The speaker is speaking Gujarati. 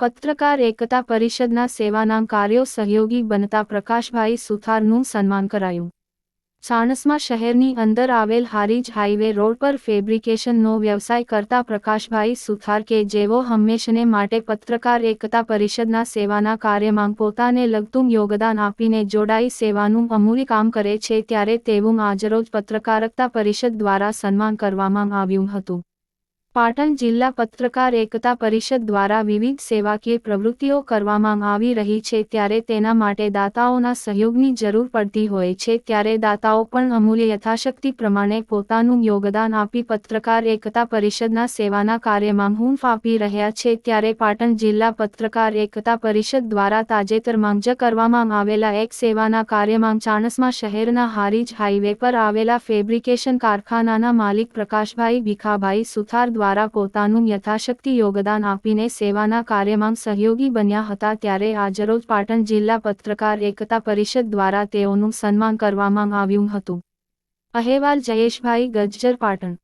પત્રકાર એકતા પરિષદના સેવાના કાર્યો સહયોગી બનતા પ્રકાશભાઈ સુથારનું સન્માન કરાયું. સાણસમાં શહેરની અંદર આવેલ હારીજ હાઈવે રોડ પર ફેબ્રિકેશનનો વ્યવસાય કરતા પ્રકાશભાઈ સુથાર કે જેઓ હંમેશને માટે પત્રકાર એકતા પરિષદના સેવાના કાર્યમાં પોતાને લગતું યોગદાન આપીને જોડાઈ સેવાનું અમૂલ્ય કામ કરે છે ત્યારે તેવું આજરોજ પત્રકારકતા પરિષદ દ્વારા સન્માન કરવામાં આવ્યું હતું. પાટણ જિલ્લા પત્રકાર એકતા પરિષદ દ્વારા વિવિધ સેવાકીય પ્રવૃત્તિઓ કરવામાં આવી રહી છે ત્યારે તેના માટે દાતાઓના સહયોગની જરૂર પડતી હોય છે ત્યારે દાતાઓ પણ અમૂલ્ય યથાશક્તિ પ્રમાણે પોતાનું યોગદાન આપી પત્રકાર એકતા પરિષદના સેવાના કાર્યમાં હૂંફ આપી રહ્યા છે ત્યારે પાટણ જિલ્લા પત્રકાર એકતા પરિષદ દ્વારા તાજેતરમાં જ કરવામાં આવેલા એક સેવાના કાર્યમાં ચાણસમાં શહેરના હારીજ હાઈવે પર આવેલા ફેબ્રિકેશન કારખાનાના માલિક પ્રકાશભાઈ ભીખાભાઈ સુથાર દ્વારા પોતાનું યથાશક્તિ યોગદાન આપીને સેવાના કાર્યમાં સહયોગી બન્યા હતા ત્યારે આજરોજ પાટણ જિલ્લા પત્રકાર એકતા પરિષદ દ્વારા તેઓનું સન્માન કરવામાં આવ્યું હતું. અહેવાલ જયેશભાઈ ગજ્જર પાટણ